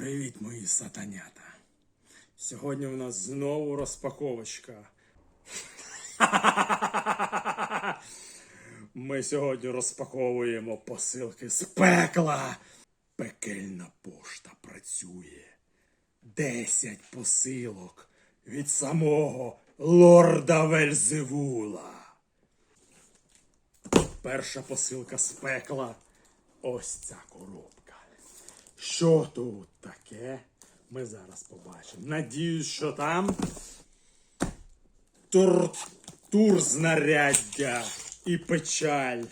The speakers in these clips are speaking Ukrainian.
Привіт, мої сатанята. Сьогодні у нас знову розпаковочка. Ми сьогодні розпаковуємо посилки з пекла. Пекельна пошта працює. Десять посилок від самого лорда Вельзевула. Перша посилка з пекла. Ось ця коробка. Що тут таке? Ми зараз побачимо. Надіюсь, що там тортур знаряддя і печаль.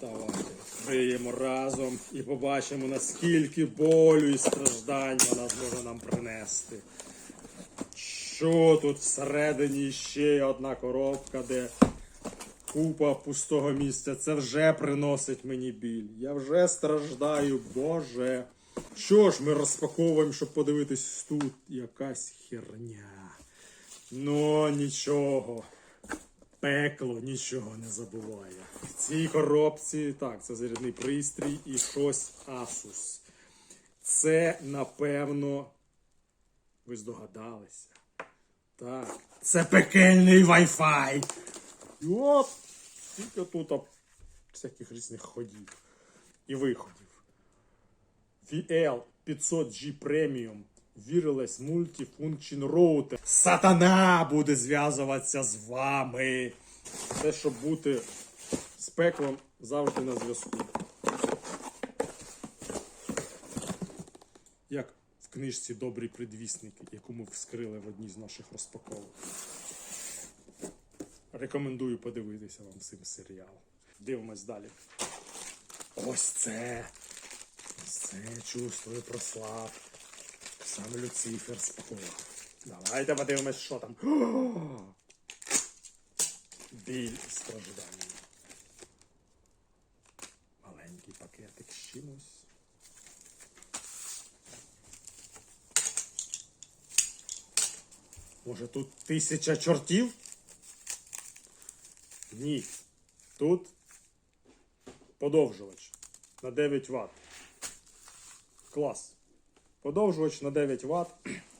Давайте відкриємо разом і побачимо, наскільки болю і страждань вона зможе нам принести. Що тут всередині ще одна коробка, де купа пустого місця. Це вже приносить мені біль. Я вже страждаю, Боже. Що ж, ми розпаковуємо, щоб подивитись тут якась херня. Ну, нічого. Пекло нічого не забуває. В цій коробці, так, це зарядний пристрій і щось Asus. Це, напевно, ви здогадалися. Так, це пекельний Wi-Fi. І от, тільки тут всяких різних ходів і виходів. VL 500G Premium Wireless Multifunction Router. Сатана буде зв'язуватися з вами. Це щоб бути з пеклом завжди на зв'язку. Як в книжці Добрі предвісники, яку ми вскрили в одній з наших розпаковок. Рекомендую подивитися вам цим серіал. Дивимось далі. Ось це. Ось це чувствую прослав. Саме Люцифер спакував. Давайте подивимось, що там. Біль і страждання. Маленький пакетик з чимось. Може тут тисяча чортів? Ні. Тут подовжувач на 9 Вт. Клас. Подовжувач на 9 Вт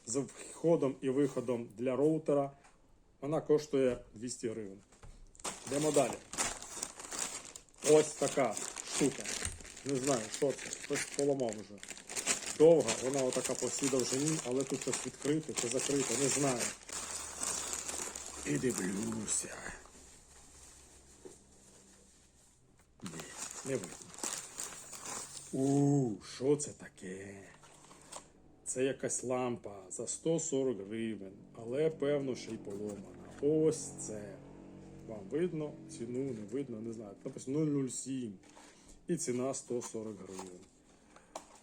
з входом і виходом для роутера. Вона коштує 200 гривень. Йдемо далі. Ось така штука. Не знаю, що це. Хтось поламав вже. Довга, вона отака по всій довжині, але тут щось відкрите чи закрите, не знаю. І дивлюся. Не видно. У, що це таке? Це якась лампа за 140 гривень, але певно ще й поломана. Ось це. Вам видно? Ціну не видно, не знаю. Написано 007. І ціна 140 гривень.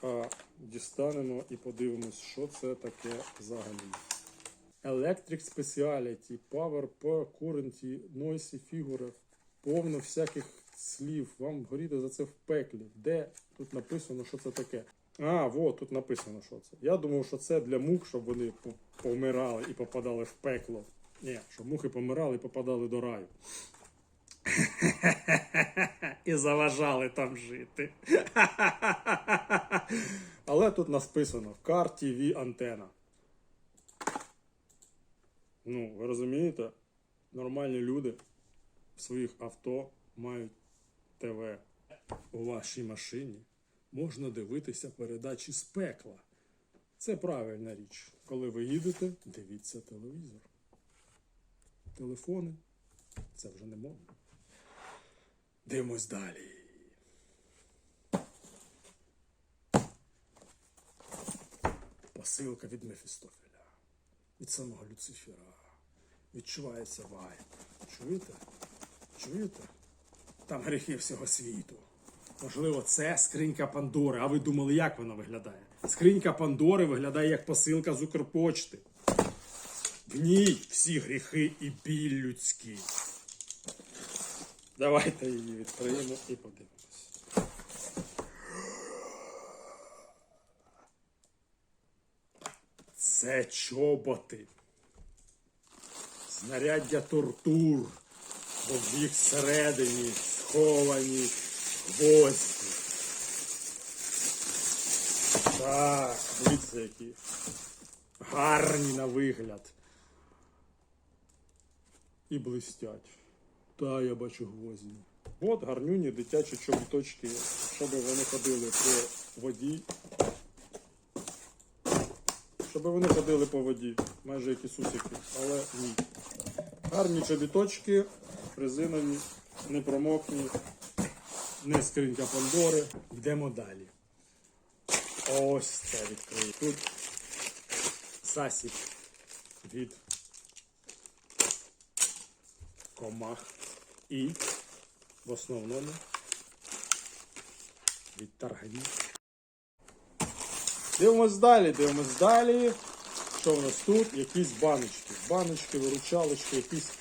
А дістанемо і подивимось, що це таке взагалі. Electric Speciality, Power per Current, Noisy Figure, повно всяких слів. Вам горіти за це в пеклі. Де тут написано, що це таке? А, вот, тут написано, що це. Я думав, що це для мух, щоб вони помирали і попадали в пекло. Ні, щоб мухи помирали і попадали до раю. І заважали там жити. Але тут написано Car TV антена. Ну, ви розумієте, нормальні люди в своїх авто мають ТВ. У вашій машині можна дивитися передачі з пекла. Це правильна річ. Коли ви їдете, дивіться телевізор. Телефони це вже не модно. Дивимось далі. Посилка від Мефістофеля. Від самого Люцифера. Відчувається вайб. Чуєте? Чуєте? Там гріхи всього світу. Можливо, це скринька Пандори. А ви думали, як вона виглядає? Скринька Пандори виглядає як посилка з Укрпочти. В ній всі гріхи і біль людський. Давайте її відкриємо і подивимось. Це чоботи. Знаряддя тортур, бо в їх всередині сховані гвозді. Так, дивіться, які гарні на вигляд. І блистять. Та я бачу гвозді. От гарнюні дитячі чобіточки, щоб вони ходили по воді. Щоб вони ходили по воді, майже як ісусики, але ні. Гарні чобіточки, резинові, не промокні, не скринька Пандори. Йдемо далі. Ось це відкрию. Тут засіб від комах і в основному від тарганів. Дивимось далі, дивимось далі. Що в нас тут? Якісь баночки. Баночки, виручалочки, якісь,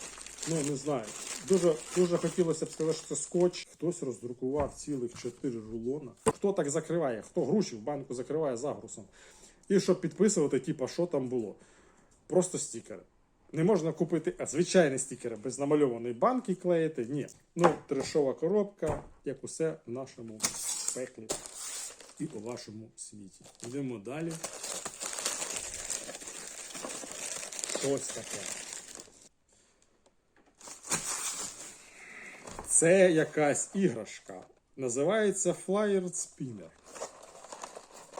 ну не знаю. Дуже, дуже хотілося б сказати, що це скотч. Хтось роздрукував цілих 4 рулона. Хто так закриває? Хто гроші в банку закриває загрусом? І щоб підписувати, типа, що там було. Просто стікери. Не можна купити а, звичайні стікери без намальованої банки клеїти. Ні. Ну, трешова коробка, як усе в нашому пеклі і у вашому світі. Йдемо далі. Щось таке. Це якась іграшка. Називається Flyer Spinner.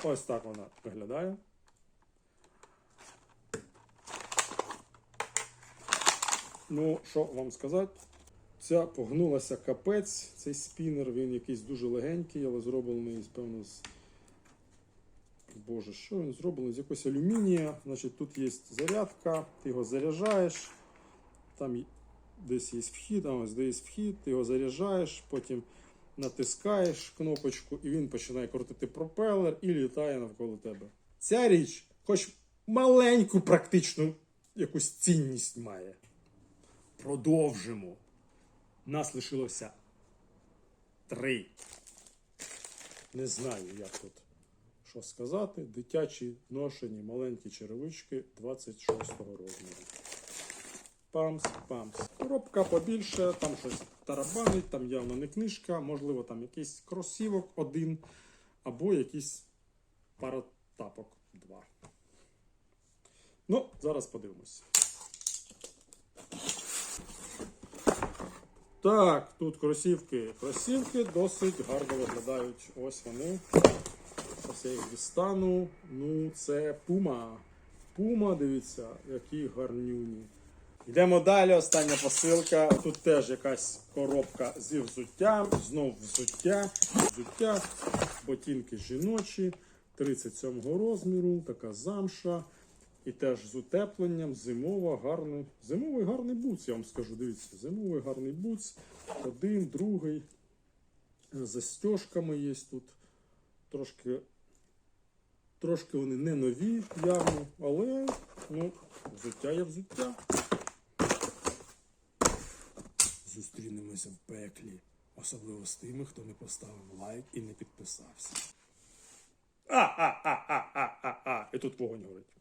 Ось так вона виглядає. Ну, що вам сказати? Ця погнулася капець, цей спінер, він якийсь дуже легенький, але зроблений, певно, з. Боже, що він зроблений? З якогось алюмінія. Значить, тут є зарядка, ти його заряджаєш. Там десь є вхід, а ось де є вхід, ти його заряджаєш, потім натискаєш кнопочку, і він починає крутити пропелер і літає навколо тебе. Ця річ, хоч маленьку практичну якусь цінність має. Продовжимо. Нас лишилося три. Не знаю, як тут що сказати. Дитячі ношені маленькі черевички 26-го розміру. Памс, памс. Коробка побільше, там щось тарабанить, там явно не книжка, можливо, там якийсь кросівок один, або якийсь пара тапок два. Ну, зараз подивимось. Так, тут кросівки. Кросівки досить гарно виглядають. Ось вони. Ось я їх дістану. Ну, це пума. Пума, дивіться, які гарнюні. Йдемо далі. Остання посилка. Тут теж якась коробка зі взуттям. Знов взуття. Взуття. Ботинки жіночі. 37 розміру. Така замша. І теж з утепленням, зимова, гарний. Зимовий гарний буц, я вам скажу. Дивіться, зимовий гарний буц. Один, другий. Застежками є тут. Трошки, трошки вони не нові, явно, але ну, взуття є взуття. Зустрінемося в пеклі. Особливо з тими, хто не поставив лайк і не підписався. А-а-а-а-а-а-а. І тут вогонь горить.